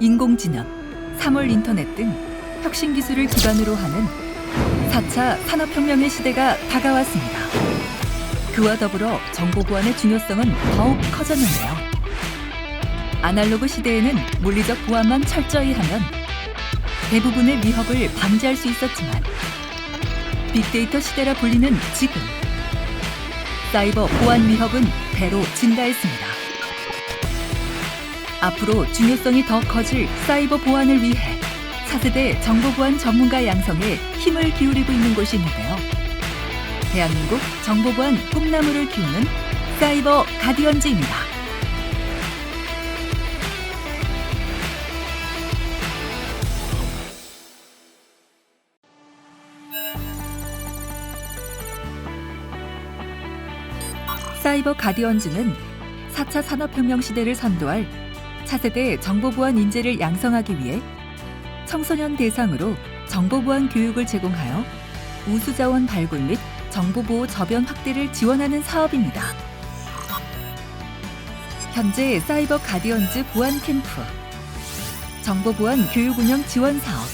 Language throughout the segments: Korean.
인공지능, 3월 인터넷 등 혁신 기술을 기반으로 하는 4차 산업혁명의 시대가 다가왔습니다. 그와 더불어 정보 보안의 중요성은 더욱 커졌는데요. 아날로그 시대에는 물리적 보안만 철저히 하면 대부분의 위협을 방지할 수 있었지만 빅데이터 시대라 불리는 지금 사이버 보안 위협은 배로 증가했습니다. 앞으로 중요성이 더 커질 사이버 보안을 위해 차세대 정보 보안 전문가 양성에 힘을 기울이고 있는 곳이 있는데요. 대한민국 정보 보안 꿈나무를 키우는 사이버 가디언즈입니다. 사이버 가디언즈는 4차 산업혁명 시대를 선도할 차세대 정보보안 인재를 양성하기 위해 청소년 대상으로 정보보안 교육을 제공하여 우수자원 발굴 및 정보보호 저변 확대를 지원하는 사업입니다. 현재 사이버 가디언즈 보안 캠프, 정보보안 교육 운영 지원 사업,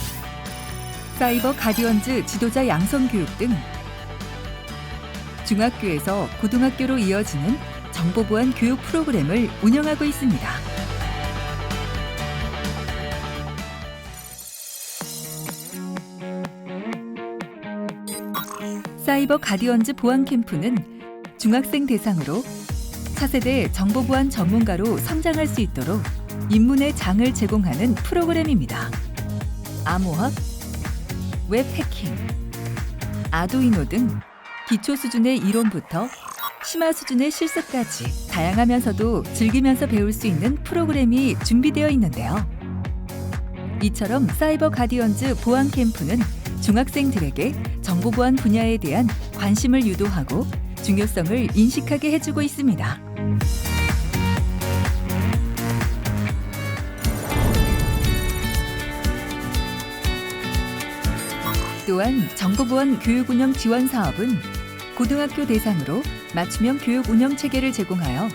사이버 가디언즈 지도자 양성 교육 등 중학교에서 고등학교로 이어지는 정보보안 교육 프로그램을 운영하고 있습니다. 사이버 가디언즈 보안 캠프는 중학생 대상으로 차세대 정보보안 전문가로 성장할 수 있도록 입문의 장을 제공하는 프로그램입니다. 암호학, 웹 해킹, 아두이노 등 기초 수준의 이론부터 심화 수준의 실습까지 다양하면서도 즐기면서 배울 수 있는 프로그램이 준비되어 있는데요. 이처럼 사이버 가디언즈 보안 캠프는 중학생들에게 정보 보안 분야에 대한 관심을 유도하고 중요성을 인식하게 해주고 있습니다. 또한 정보보안 교육 운영 지원 사업은 고등학교 대상으로 맞춤형 교육 운영 체계를 제공하여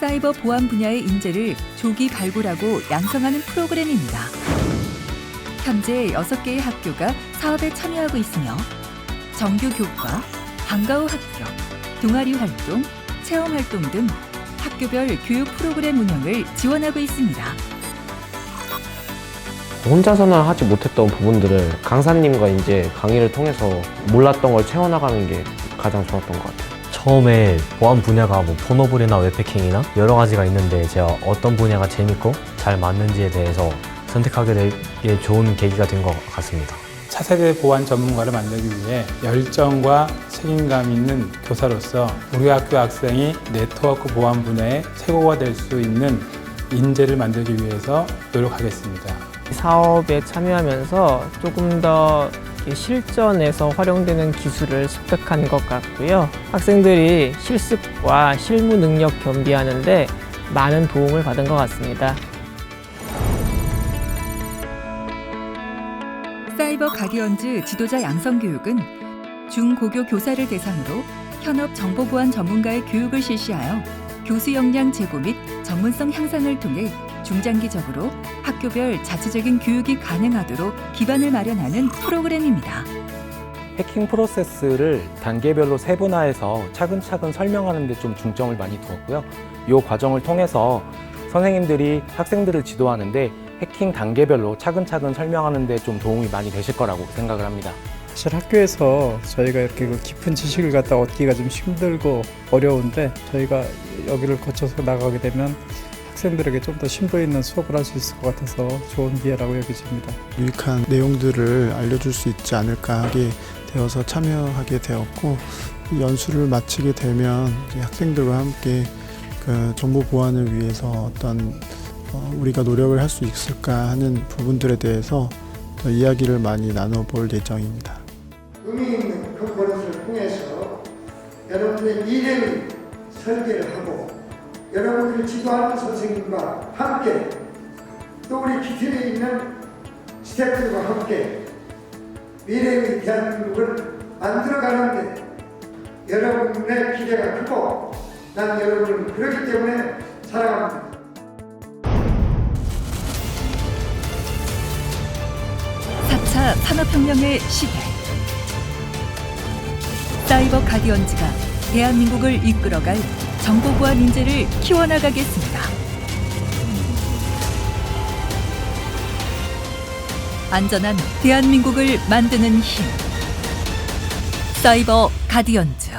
사이버 보안 분야의 인재를 조기 발굴하고 양성하는 프로그램입니다. 현재 6개의 학교가 사업에 참여하고 있으며 정규 교과, 방과 후 학교, 동아리 활동, 체험 활동 등 학교별 교육 프로그램 운영을 지원하고 있습니다. 혼자서는 하지 못했던 부분들을 강사님과 이제 강의를 통해서 몰랐던 걸 채워나가는 게 가장 좋았던 것 같아요. 처음에 보안 분야가 뭐 폰오블이나 웹해킹이나 여러 가지가 있는데 제가 어떤 분야가 재밌고 잘 맞는지에 대해서 선택하게 되게 좋은 계기가 된 것 같습니다. 차세대 보안 전문가를 만들기 위해 열정과 책임감 있는 교사로서 우리 학교 학생이 네트워크 보안 분야의 최고가 될 수 있는 인재를 만들기 위해서 노력하겠습니다. 사업에 참여하면서 조금 더 실전에서 활용되는 기술을 습득한 것 같고요. 학생들이 실습과 실무 능력 겸비하는데 많은 도움을 받은 것 같습니다. 사이버 가디언즈 지도자 양성 교육은 중고교 교사를 대상으로 현업 정보보안 전문가의 교육을 실시하여 교수 역량 제고 및 전문성 향상을 통해 중장기적으로 학교별 자체적인 교육이 가능하도록 기반을 마련하는 프로그램입니다. 해킹 프로세스를 단계별로 세분화해서 차근차근 설명하는 데 좀 중점을 많이 두었고요. 이 과정을 통해서 선생님들이 학생들을 지도하는데 해킹 단계별로 차근차근 설명하는 데 좀 도움이 많이 되실 거라고 생각을 합니다. 사실 학교에서 저희가 이렇게 그 깊은 지식을 갖다 얻기가 좀 힘들고 어려운데 저희가 여기를 거쳐서 나가게 되면 학생들에게 좀 더 심도 있는 수업을 할 수 있을 것 같아서 좋은 기회라고 여겨집니다. 유익한 내용들을 알려줄 수 있지 않을까 하게 되어서 참여하게 되었고 연수를 마치게 되면 학생들과 함께 그 정보 보안을 위해서 어떤 어, 우리가 노력을 할 수 있을까 하는 부분들에 대해서 더 이야기를 많이 나눠볼 예정입니다. 의미 있는 그 버릇을 통해서 여러분들의 미래를 설계를 하고 여러분들을 지도하는 선생님과 함께 또 우리 기틀에 있는 스태프들과 함께 미래의 대한민국을 만들어가는데 여러분의 기대가 크고 난 여러분을 그렇기 때문에 산업혁명의 시대. 사이버 가디언즈가 대한민국을 이끌어갈 정보보안 인재를 키워나가겠습니다. 안전한 대한민국을 만드는 힘. 사이버 가디언즈.